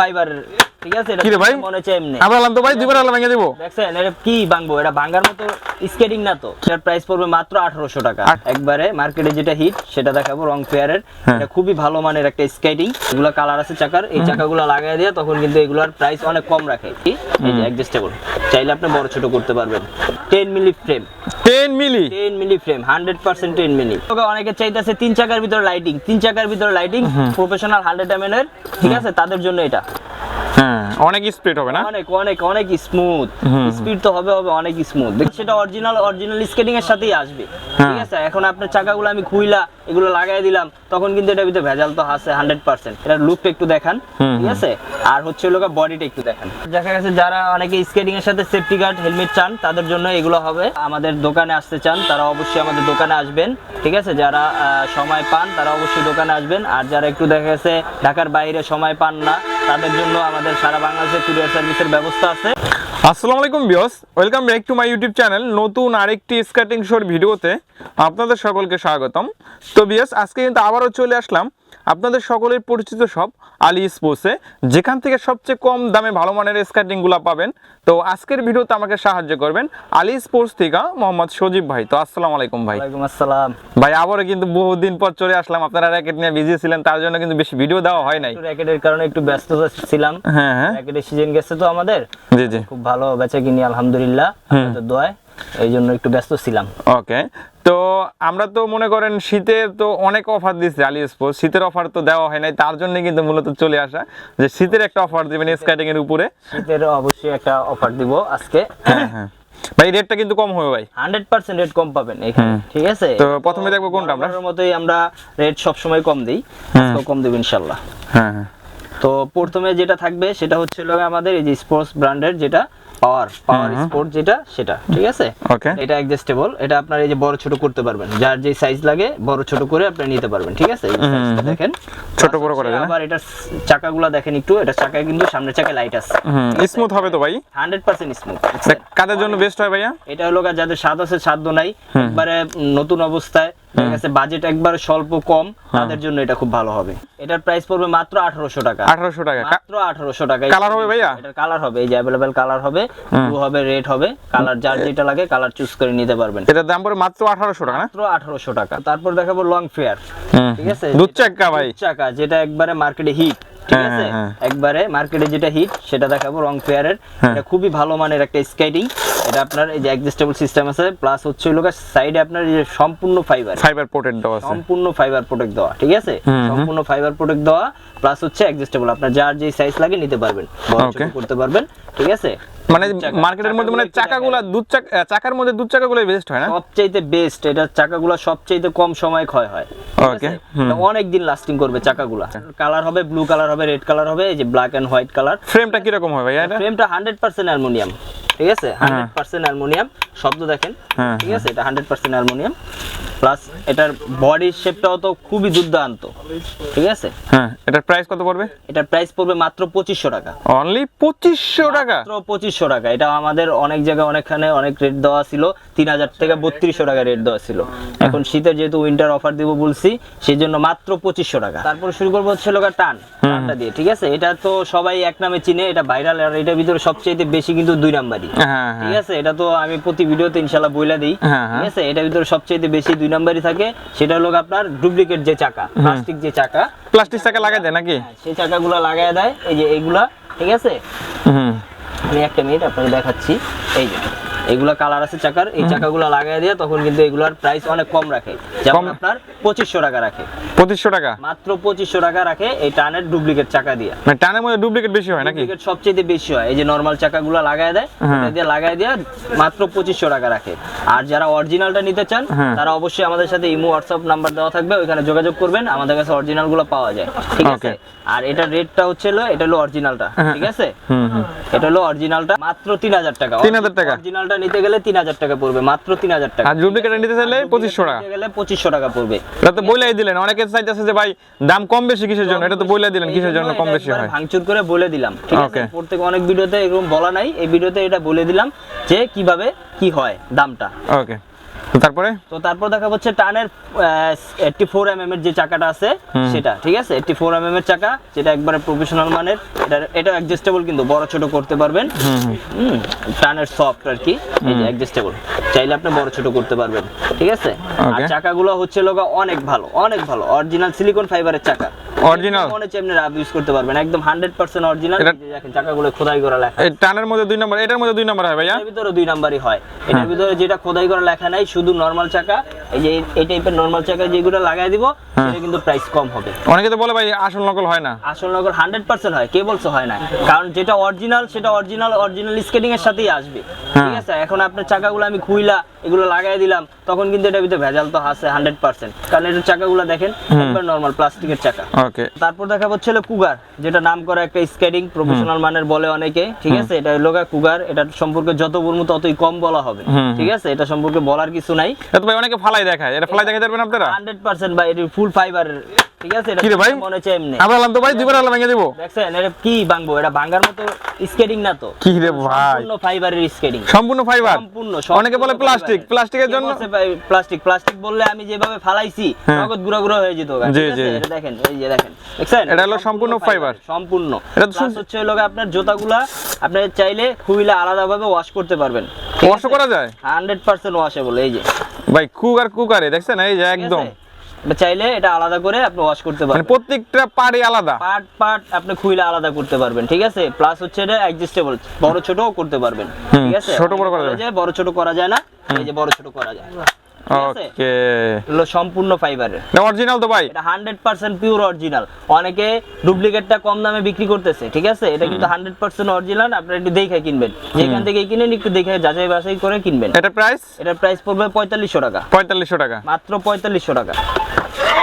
Fibre ঠিক আছে? এটা কি রে ভাই? মনে হচ্ছে এমনি। আমরা আলাম তো ভাই আলাম ভেঙে দিব। দেখছেন এটা কি ভাঙবো? এটা ভাঙার মতো স্কেটিং না তো। এটার প্রাইস পড়বে মাত্র আঠারোশো টাকা। একবারে মার্কেটে যেটা হিট সেটা দেখাবো রং ফেয়ারের হ্যাঁ। এটা খুবই ভালো মানের একটা স্কেটিং এগুলো কালার আছে চাকার। এই চাকাগুলো লাগাই দিয়ে তখন কিন্তু এগুলোর প্রাইস অনেক কম রাখে। কি এই যে অ্যাডজাস্টেবল চাইলে আপনি বড় ছোট করতে পারবেন। Ten milli frame ten milli? 10 milli frame hundred percent ten milli. অনেকে চাইতেছে তিন চাকার ভিতর লাইটিং তিন চাকার ভিতর লাইটিং প্রফেশনাল হান্ড্রেড এম এর ঠিক আছে? তাদের জন্য এটা। অনেক স্পিড হবে না? অনেক অনেক অনেক স্মুথ স্পিড তো হবে হবে অনেক স্মুথ সেটা অরিজিনাল অরিজিনাল স্কেটিং এর সাথেই আসবে। হ্যাঁ। ঠিক আছে এখন আপনার চাকাগুলো আমি খুইলা এগুলো লাগাই দিলাম তখন কিন্তু এটার ভিতরে ভেজাল তো আছে হান্ড্রেড পার্সেন্ট এটার লুকটা একটু দেখান ঠিক আছে? আর হচ্ছে লোক বডিটা একটু দেখান। দেখা গেছে যারা অনেকে স্কেটিং এর সাথে সেফটি গার্ড হেলমেট চান তাদের জন্য এগুলো হবে। আমাদের দোকানে আসতে চান তারা অবশ্যই আমাদের দোকানে আসবেন। ঠিক আছে যারা সময় পান তারা অবশ্যই দোকানে আসবেন। আর যারা একটু দেখা গেছে ঢাকার বাইরে সময় পান না তাদের জন্য আমাদের সারা বাংলাদেশে কুরিয়ার সার্ভিসের ব্যবস্থা আছে। আসসালামু আলাইকুম বিয়স welcome back to my YouTube channel, নতুন আরেকটি স্কেটিং শোর ভিডিওতে আপনাদের সকলকে স্বাগতম। তো বিয়স আজকে কিন্তু আবারও চলে আসলাম আপনাদের সকলের পরিচিত সব আলি স্পোর্টসে যেখান থেকে সবচেয়ে কম দামে ভালো মানের স্কেটিংগুলো পাবেন। তো আজকের ভিডিওতে আমাকে সাহায্য করবেন আলি স্পোর্টস থেকে মোহাম্মদ সজীব ভাই। তো আসসালামু আলাইকুম ভাই। আসসালাম। ভাই আবারও কিন্তু বহুদিন পর চলে আসলাম। আপনারা র্যাকেট নিয়ে বিজি ছিলেন তার জন্য কিন্তু বেশি ভিডিও দেওয়া হয় নাই। র্যাকেটের কারণে একটু ব্যস্ত ছিলাম। হ্যাঁ হ্যাঁ। র্যাকেটের সিজন গেছে তো আমাদের। জি জি। খুব ভালো বেচা কিনি আলহামদুলিল্লাহ। দোয়ায়। এই জন্য একটু ব্যস্ত ছিলাম। ওকে তো আমরা তো মনে করেন শীতের তো অনেক অফার দিচ্ছে আলি স্পোর্টস শীতের অফার তো দেওয়া হয় নাই তার জন্য কিন্তু মূলত চলে আসা যে শীতের একটা অফার দিবেন স্কেটিং এর উপরে। শীতের অবশ্যই একটা অফার দিব আজকে। হ্যাঁ হ্যাঁ। ভাই রেটটা কিন্তু কম হবে ভাই। হান্ড্রেড পার্সেন্ট রেট কম পাবেন এখানে ঠিক আছে? তো প্রথমে দেখব কোনটা আমরা? মতোই আমরা রেট সব সময় কম দিই তো কম দেব ইনশাল্লাহ। হ্যাঁ হ্যাঁ। তো প্রথমে যেটা থাকবে সেটা হচ্ছে হলো আমাদের এই যে স্পোর্টস ব্র্যান্ডের যেটা পাওয়ার পাওয়ার স্পোর্ট যেটা সেটা ঠিক আছে? এটা অ্যাডজাস্টেবল এটা আপনার এই যে বড় ছোট করতে পারবেন। যার যে সাইজ লাগে বড় ছোট করে আপনি নিতে পারবেন ঠিক আছে। দেখেন। ছোট বড় করা? আবার এটা চাকাগুলো দেখেন একটু এটা চাকায় কিন্তু সামনের চাকায় লাইট আছে। স্মুথ হবে তো ভাই? হান্ড্রেড পার্সেন্ট স্মুথ তা কাদের জন্য বেস্ট হয় ভাইয়া? এটা হলো যাদের স্বাদ আছে সাধ্য নাই। একবারে নতুন অবস্থায় ঠিক আছে বাজেট একবারে স্বল্প কম তাদের জন্য এটা খুব ভালো হবে। এটার প্রাইস পড়বে মাত্র আঠারোশো টাকা। আঠারোশো টাকা। মাত্র আঠারোশো টাকা। কালার হবে ভাইয়া? এটার কালার হবে এই যে অ্যাভেলেবেল কালার হবে ব্লু হবে রেড হবে কালার যার যেটা লাগে কালার চুজ করে নিতে পারবেন। এটার দাম পড়বে মাত্র আঠারোশো টাকা মাত্র আঠারোশো টাকা। তারপর দেখাবো লং ফেয়ার ঠিক আছে? দুধ চাকা ভাই। চাকা যেটা একবারে মার্কেটে হিট ঠিক হ্যাঁ, আছে? হ্যাঁ, একবারে মার্কেটে যেটা হিট সেটা দেখাবো রং ফেয়ারের হ্যাঁ। এটা খুবই ভালো মানের একটা স্কেটিং এটা আপনার এই যে অ্যাডজাস্টেবল সিস্টেম আছে প্লাস হচ্ছে হলো সাইডে আপনার এই যে সম্পূর্ণ ফাইবার ফাইবার প্রোটেক্ট দেওয়া আছে। সম্পূর্ণ ফাইবার প্রোটেক্ট দেওয়া ঠিক আছে। সম্পূর্ণ ফাইবার প্রোটেক্ট দেওয়া প্লাস হচ্ছে অ্যাডজাস্টেবল আপনার যার যে সাইজ লাগে নিতে পারবেন। করতে পারবেন ঠিক আছে? মানে মার্কেটের মধ্যে মানে চাকাগুলো দুধ চাকা চাকার মধ্যে দুধ চাকাগুলো বেস্ট হয় না? সবচাইতে বেস্ট এটা চাকাগুলো সবচাইতে কম সময় ক্ষয় হয়। ওকে অনেক দিন লাস্টিং করবে চাকাগুলা। কালার হবে ব্লু কালার হবে রেড কালার হবে এই যে ব্ল্যাক এন্ড হোয়াইট কালার ফ্রেমটা কীরকম হবে ভাইয়া এটা? ফ্রেমটা হান্ড্রেড পার্সেন্ট অ্যালুমিনিয়াম ঠিক আছে? হান্ড্রেড পার্সেন্ট অ্যালুমিনিয়াম শব্দ দেখেন। হ্যাঁ, ঠিক আছে? এটা হান্ড্রেড পার্সেন্ট অ্যালুমিনিয়াম। প্লাস এটার বডির শেপটাও তো খুবই দুর্দান্ত। ঠিক আছে? হ্যাঁ এটার প্রাইস কত পড়বে? এটার প্রাইস পড়বে মাত্র পঁচিশশো টাকা। অনলি পঁচিশশো টাকা? মাত্র পঁচিশশো টাকা। এটা আমাদের অনেক জায়গায় অনেকখানে অনেক রেট দেওয়া ছিল। তিন হাজার থেকে বত্রিশশো টাকা রেট দেওয়া ছিল। এখন শীতের যেহেতু উইন্টার অফার দিব বলছি সেই জন্য মাত্র পঁচিশশো টাকা। তারপর শুরু করব হচ্ছে লোকা টান। টানটা দিয়ে ঠিক আছে? এটা তো সবাই এক নামে চিনে। এটা ভাইরাল আর এটার ভিতরে সবচেয়ে বেশি কিন্তু দুই নাম্বারই। হ্যাঁ ঠিক হ্যাঁ আছে এটা তো আমি প্রতি ভিডিওতে ইনশাল্লাহ বইলা দিই। হ্যাঁ, হ্যাঁ। ঠিক আছে এটার ভিতরে সবচেয়ে বেশি দুই নাম্বারই থাকে সেটা হলো আপনার ডুপ্লিকেট যে চাকা প্লাস্টিক যে চাকা। প্লাস্টিক চাকা লাগাই দেয় নাকি? সেই চাকাগুলো লাগায় দেয় এই যে এইগুলা ঠিক আছে? হুম। আমি একটা মিনিট আপনাকে দেখাচ্ছি এই যে। এগুলা কালার আছে চাকার এই চাকাগুলো লাগাই দিয়ে তখন কিন্তু এগুলার প্রাইস অনেক কম রাখে। যেমন আপনার পঁচিশশো টাকা রাখে। পঁচিশশো টাকা? মাত্র পঁচিশশো টাকা রাখে এই টানের ডুপ্লিকেট চাকা দিয়ে। মানে টানের মধ্যে ডুপ্লিকেট বেশি হয় নাকি? ডুপ্লিকেট সবচেয়ে বেশি হয়। এই যে নর্মাল চাকাগুলো লাগাই দেয় হ্যাঁ। দিয়ে লাগাই দিয়ে মাত্র পঁচিশশো টাকা রাখে। আর যারা অরিজিনালটা নিতে চান হ্যাঁ। তারা অবশ্যই আমাদের সাথে ইমো হোয়াটসঅ্যাপ নাম্বার দেওয়া থাকবে ওইখানে যোগাযোগ করবেন আমাদের কাছে অরিজিনালগুলো পাওয়া যায়। ঠিক আছে? আর এটার রেটটা হচ্ছে এটা হলো অরিজিনালটা হ্যাঁ। ঠিক আছে? এটা হলো অরিজিনালটা মাত্র তিন হাজার টাকা। 3,000 টাকা? অরিজিনালটা নিতে গেলে তিন হাজার টাকা পড়বে মাত্র তিন হাজার টাকা। আর ডুপ্লিকেট নিতে চাইলে পঁচিশশো টাকা। গেলে পঁচিশশো টাকা পড়বে। এটা তো বইলাই দিলেন অনেকে চাইতেছে যে ভাই দাম কম বেশি কিসের জন্য? এটা তো বলে দিলেন কিসের জন্য কম বেশি হয়? ভাঙচুর করে বলে দিলাম ঠিক আছে? প্রত্যেক অনেক ভিডিওতে এরকম বলা নাই এই ভিডিওতে এটা বলে দিলাম যে কীভাবে কি হয় দামটা। ওকে তো তারপরে? তো তারপর দেখা হচ্ছে টানের এইটটি ফোর এর যে চাকাটা আছে সেটা ঠিক আছে? এইটটি ফোর এর চাকা যেটা একবারে প্রফেশনাল মানের এটা এটা অ্যাডজাস্টেবল কিন্তু বড় ছোট করতে পারবেন। হুম টানের সফট আর কি অ্যাডজাস্টেবল চাইলে আপনি বড় ছোট করতে পারবেন ঠিক আছে? আর. চাকাগুলো হচ্ছে লোগা অনেক ভালো অনেক ভালো অরিজিনাল সিলিকন ফাইবারের চাকা। Original? মনে হচ্ছে আপনি রাব ইউজ করতে পারবেন। একদম হান্ড্রেড পার্সেন্ট অরিজিনাল এটা- দেখেন চাকাগুলো খোদাই করা লেখা। এই টানের মধ্যে দুই নাম্বার এটার মধ্যে দুই নাম্বার হয় ভাইয়া? এর ভিতরে দুই নাম্বারই হয়। হ্যাঁ। এটার ভিতরে যেটা খোদাই করা লেখা নাই শুধু নরমাল চাকা এই যে এই- টাইপের নরমাল চাকা যেগুলো লাগাই দিব হ্যাঁ। সেটা কিন্তু প্রাইস কম হবে। অনেকে তো বলে ভাই আসল নকল হয় না। আসল হান্ড্রেড পার্সেন্ট হয় কে বলছে হয় না। কারণ যেটা অরিজিনাল সেটা অরিজিনাল অরিজিনাল স্কেটিং এর সাথেই আসবে। হ্যাঁ। ঠিক আছে? এখন আপনার চাকাগুলো আমি খুইলা এগুলো লাগাই দিলাম তখন কিন্তু এটার ভিতরে ভেজাল তো আছে হান্ড্রেড পার্সেন্ট কারণ এটার চাকাগুলো দেখেন একবার নর্মাল প্লাস্টিকের চাকা। ওকে। তারপর দেখা হচ্ছে হলো কুগার যেটা নাম করা একটা স্কেটিং প্রফেশনাল মানের বলে অনেকে ঠিক আছে? এটা হলো কুগার এটা সম্পর্কে যত বলব ততই কম বলা হবে। ঠিক আছে? এটা সম্পর্কে বলার কিছু নাই। তো ভাই অনেকে ফালাই দেখায় এটা ফালাই দেখাতে পারবেন আপনারা? হান্ড্রেড পার্সেন্ট বা এটি ফুল ফাইবার ঠিক আছে এটা কি রে ভাই? মনে হচ্ছে এমনি। আমরা আলাম তো ভাই দুবার আলাম ভেঙে দেবো। দেখছেন এটা কি ভাঙবো? এটা ভাঙার মতো স্কেটিং না তো। কি রে ভাই? সম্পূর্ণ ফাইবারের স্কেটিং সম্পূর্ণ ফাইবার সম্পূর্ণ অনেকে বলে প্লাস্টিক প্লাস্টিকের জন্য প্লাস্টিক প্লাস্টিক বললে আমি যেভাবে ফালাইছি হ্যাঁ। নগদ গুঁড়ো গুঁড়ো হয়ে যেত গা, জি, আছে? জি। এটা দেখেন এই যে দেখেন। দেখছেন? এটা হলো সম্পূর্ণ ফাইবার সম্পূর্ণ। এটা তো হচ্ছে হলো আপনার জুতাগুলা আপনি চাইলে খুইলে আলাদাভাবে ওয়াশ করতে পারবেন। ওয়াশও করা যায়? হান্ড্রেড পার্সেন্ট ওয়াশেবল এই যে। ভাই কুক আর কুকারে দেখছেন? এই যে একদম। চাইলে এটা আলাদা করে আপনি ওয়াশ করতে মানে পারবেন। প্রত্যেকটা পার্টই আলাদা। পার্ট পার্ট আপনি খুইলে আলাদা করতে পারবেন ঠিক আছে? প্লাস হচ্ছে এটা অ্যাডজাস্টেবল বড় ছোটও করতে পারবেন ঠিক আছে? ছোট বড় করা যায় বড় ছোট করা যায় না এই যে বড় ছোট করা যায়? ওকে। এগুলো সম্পূর্ণ ফাইবারের অরিজিনাল তো ভাই। এটা হান্ড্রেড পার্সেন্ট পিওর অরিজিনাল অনেকে ডুপ্লিকেটটা কম দামে বিক্রি করতেছে ঠিক আছে? এটা কিন্তু হান্ড্রেড পার্সেন্ট অরিজিনাল আপনারা একটু দেখে কিনবেন। যেখান থেকে কিনেন একটু দেখে যাচাই বাছাই করে কিনবেন। এটা প্রাইস এটা প্রাইস পড়বে পঁয়তাল্লিশশো টাকা। পঁয়তাল্লিশশো টাকা। মাত্র পঁয়তাল্লিশশো টাকা।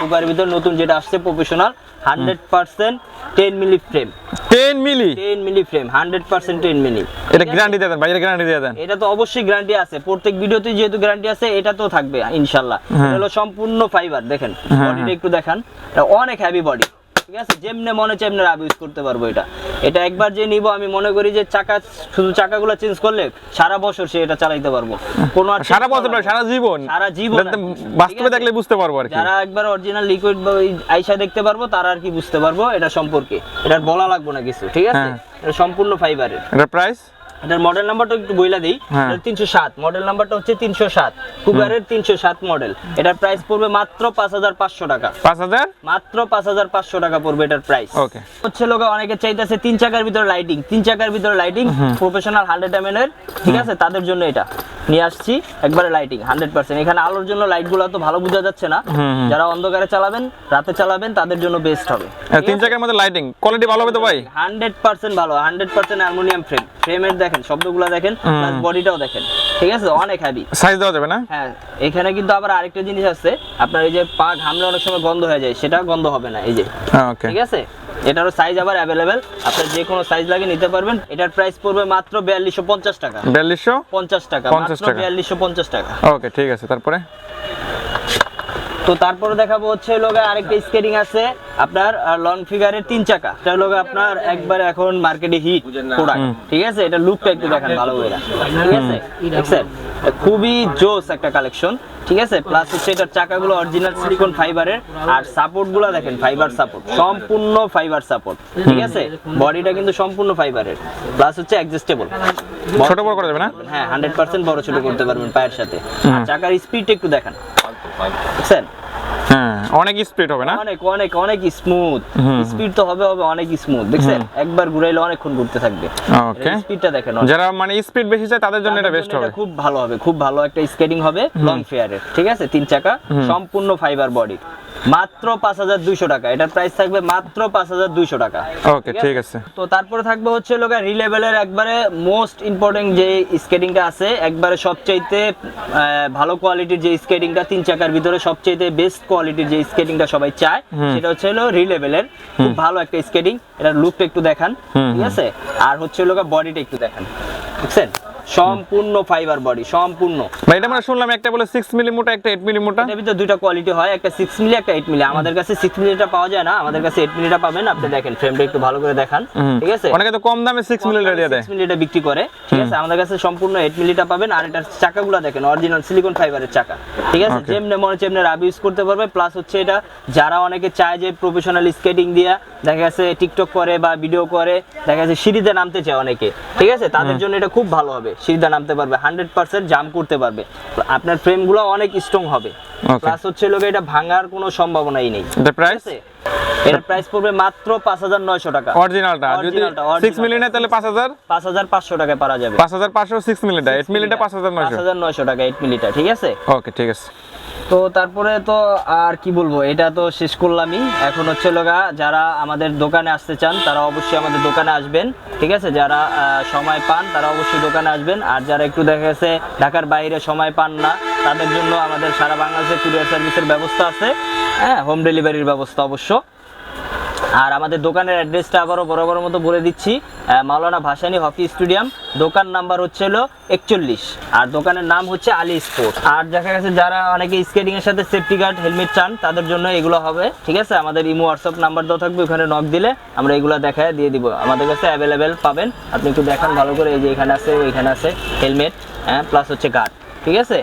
কুকার ভিতর নতুন যেটা আসছে professional hundred percent ten milli frame ten milli ten milli frame hundred percent ten milli এটা গ্যারান্টি দেন ভাই এটা গ্যারান্টি দিয়ে দেন। এটা তো অবশ্যই গ্যারান্টি আছে। প্রত্যেক ভিডিওতে যেহেতু গ্যারান্টি আছে এটা তো থাকবে ইনশাল্লাহ। এটা হলো সম্পূর্ণ ফাইবার দেখেন। বডিটা একটু দেখান। এটা অনেক হেভি বডি ঠিক আছে? যেমনে মনে হচ্ছে এমনি রাব ইউজ করতে পারব এটা। এটা একবার যে নিব আমি মনে করি যে চাকা শুধু চাকাগুলো চেঞ্জ করলে সারা বছর সে এটা চালাইতে পারব। কোনো আর সারা বছর না। সারা জীবন। সারা জীবন। বাস্তবে দেখলে বুঝতে পারব আর কি। যারা একবার অরিজিনাল লিকুইড বা আইসা দেখতে পারব তারা আর কি বুঝতে পারব এটা সম্পর্কে। এটা বলা লাগবে না কিছু ঠিক আছে? হ্যাঁ। এটা সম্পূর্ণ ফাইবারের এটা প্রাইস এটার মডেল নাম্বারটা একটু বইলা দিই। হ্যাঁ। তিনশো সাত। মডেল নাম্বারটা হচ্ছে তিনশো সাত। কুবারের তিনশো সাত মডেল এটার প্রাইস পড়বে মাত্র পাঁচ হাজার পাঁচশো টাকা। পাঁচ হাজার? মাত্র পাঁচ হাজার পাঁচশো টাকা পড়বে এটার প্রাইস ওকে হচ্ছে লোক অনেকে চাইতেছে তিন চাকার ভিতরে লাইটিং তিন চাকার ভিতরে লাইটিং প্রফেশনাল হান্ড্রেড এম এর। ঠিক আছে? তাদের জন্য এটা। নিয়ে আসছি। একবারে লাইটিং হান্ড্রেড পার্সেন্ট এখানে আলোর জন্য লাইটগুলো তো ভালো বোঝা যাচ্ছে না। যারা অন্ধকারে চালাবেন রাতে চালাবেন তাদের জন্য বেস্ট হবে। তিন চাকার মধ্যে লাইটিং কোয়ালিটি ভালো হবে তো ভাই? হান্ড্রেড পার্সেন্ট ভালো হান্ড্রেড পার্সেন্ট অ্যালুমিনিয়াম ফ্রেম ফ্রেমের দেখেন শব্দগুলো দেখেন প্লাস বডিটাও দেখেন। ঠিক আছে? অনেক হ্যাভি সাইজ দেওয়া যাবে না? হ্যাঁ এখানে কিন্তু আবার আরেকটা জিনিস আছে। আপনার এই যে পা ঘামলে অনেক সময় গন্ধ হয়ে যায় সেটা গন্ধ হবে না এই যে। ঠিক আছে? এটারও সাইজ আবার অ্যাভেলেবেল আপনার যে কোনো সাইজ লাগে নিতে পারবেন। এটার প্রাইস পড়বে মাত্র বিয়াল্লিশশো পঞ্চাশ টাকা। বিয়াল্লিশশো পঞ্চাশ টাকা। 50 মাত্র টাকা। বিয়াল্লিশশো পঞ্চাশ টাকা। ওকে ঠিক আছে। তারপরে? তো তারপরে দেখাবো হচ্ছে লোকে আরেকটা স্কেটিং আছে। আপনার লং ফিগারের তিন চাকা। এটা লোক আপনার একবার এখন মার্কেটে হিট প্রোডাক্ট ঠিক আছে? এটা লুকটা একটু দেখান ভালো করে। ঠিক আছে? দেখছেন? খুবই জোস একটা কালেকশন ঠিক আছে? প্লাস হচ্ছে এটার চাকাগুলো অরিজিনাল সিলিকন ফাইবারের আর সাপোর্টগুলো দেখেন ফাইবার সাপোর্ট সম্পূর্ণ ফাইবার সাপোর্ট ঠিক আছে? বডিটা কিন্তু সম্পূর্ণ ফাইবারের প্লাস হচ্ছে অ্যাডজাস্টেবল ছোট বড় করা যাবে না? হ্যাঁ হান্ড্রেড পার্সেন্ট বড় ছোট করতে পারবেন পায়ের সাথে। আর চাকার স্পিডটা একটু দেখান। দেখছেন হ্যাঁ অনেক স্পিড হবে না? অনেক অনেক অনেক স্মুথ স্পিড তো হবে হবে অনেক স্মুথ দেখছেন? একবার ঘুরাইলে অনেকক্ষণ ঘুরতে থাকবে। ওকে স্পিডটা দেখেন যারা মানে স্পিড বেশি চায় তাদের জন্য এটা বেস্ট হবে। খুব ভালো হবে খুব ভালো একটা স্কেটিং হবে লং ফেয়ারে ঠিক আছে? তিন চাকা সম্পূর্ণ ফাইবার বডি মাত্র পাঁচ হাজার দুইশো টাকা। এটার প্রাইস থাকবে মাত্র পাঁচ হাজার দুইশো টাকা। ওকে ঠিক আছে? তো তারপরে থাকবে হচ্ছে লোক রিলেভেলের একবারে মোস্ট ইম্পর্টেন্ট যে স্কেটিংটা আছে একবারে সবচাইতে ভালো কোয়ালিটির যে স্কেটিংটা তিন চাকার ভিতরে সবচাইতে বেস্ট কোয়ালিটির যে স্কেটিংটা সবাই চায় সেটা হচ্ছে হলো রিলেভেলের খুব ভালো একটা স্কেটিং এটার লুকটা একটু দেখান ঠিক আছে? আর হচ্ছে লোক বডিটা একটু দেখান বুঝছেন? সম্পূর্ণ ফাইবার বডি সম্পূর্ণ। ভাই এটা আমরা শুনলাম একটা বলে সিক্স মিলি মোটা একটা এইট মিলি মোটা এটার ভিতরে দুইটা কোয়ালিটি হয় একটা সিক্স মিলি একটা এইট মিলি আমাদের কাছে সিক্স মিলিটা পাওয়া যায় না আমাদের কাছে এইট মিলিটা পাবেন। আপনি দেখেন ফ্রেমটা একটু ভালো করে দেখান ঠিক আছে? অনেকে তো কম দামে সিক্স মিলি দিয়ে দেয়। সিক্স মিলিটা বিক্রি করে ঠিক আছে? আমাদের কাছে সম্পূর্ণ এইট মিলিটা পাবেন আর এটার চাকাগুলো দেখেন অরিজিনাল সিলিকন ফাইবারের চাকা ঠিক আছে. যেমনি মনে হচ্ছে এমনি রাব ইউজ করতে পারবে প্লাস হচ্ছে এটা যারা অনেকে চায় যে প্রফেশনাল স্কেটিং দিয়া দেখা গেছে টিকটক করে বা ভিডিও করে দেখা গেছে সিঁড়িতে নামতে চায় অনেকে ঠিক আছে? তাদের জন্য এটা খুব ভালো হবে। সিঁড়িতে নামতে পারবে হান্ড্রেড পার্সেন্ট জাম্প করতে পারবে। আপনার ফ্রেমগুলো অনেক স্ট্রং হবে। প্লাস হচ্ছে লোকে এটা ভাঙার কোনো সম্ভাবনাই নেই। প্রাইস এর প্রাইস পড়বে মাত্র পাঁচ হাজার নয়শো টাকা। অরিজিনালটা যদি মিলি নেয় তাহলে পাঁচ হাজার? পাঁচ হাজার পাঁচশো টাকায় পারা যাবে। পাঁচ হাজার পাঁচশো সিক্স মিলিটা এইট মিলিটা পাঁচ হাজার পাঁচ নয়শো হাজার নয়শো। টাকা এইট মিলিটা ঠিক আছে? ওকে ঠিক আছে। তো তারপরে তো আর কি বলব, এটা তো শেষ করলামই। এখন হচ্ছে লোকা যারা আমাদের দোকানে আসতে চান, তারা অবশ্যই আমাদের দোকানে আসবেন, ঠিক আছে? যারা সময় পান, তারা অবশ্যই দোকানে আসবেন। আর যারা একটু দেখা গেছে ঢাকার বাইরে সময় পান না, তাদের জন্য আমাদের সারা বাংলাদেশে কুরিয়ার সার্ভিসের ব্যবস্থা আছে। হ্যাঁ হোম ডেলিভারির ব্যবস্থা অবশ্য। আর আমাদের দোকানের অ্যাড্রেসটা আবারও বরাবর মতো বলে দিচ্ছি মাওলানা ভাসানি হকি স্টেডিয়াম, দোকান নাম্বার হচ্ছে হলো একচল্লিশ, আর দোকানের নাম হচ্ছে আলী স্পোর্টস আর দেখা গেছে যারা অনেকে স্কেটিং এর সাথে সেফটি গার্ড হেলমেট চান, তাদের জন্য এগুলো হবে, ঠিক আছে? আমাদের ইমো হোয়াটসঅ্যাপ নাম্বার দেওয়া থাকবে, ওখানে নক দিলে আমরা এগুলো দেখায় দিয়ে দিব। আমাদের কাছে অ্যাভেলেবেল পাবেন, আপনি একটু দেখান ভালো করে, এই যে এখানে আছে, ওইখানে আছে হেলমেট হ্যাঁ প্লাস হচ্ছে গার্ড ঠিক আছে?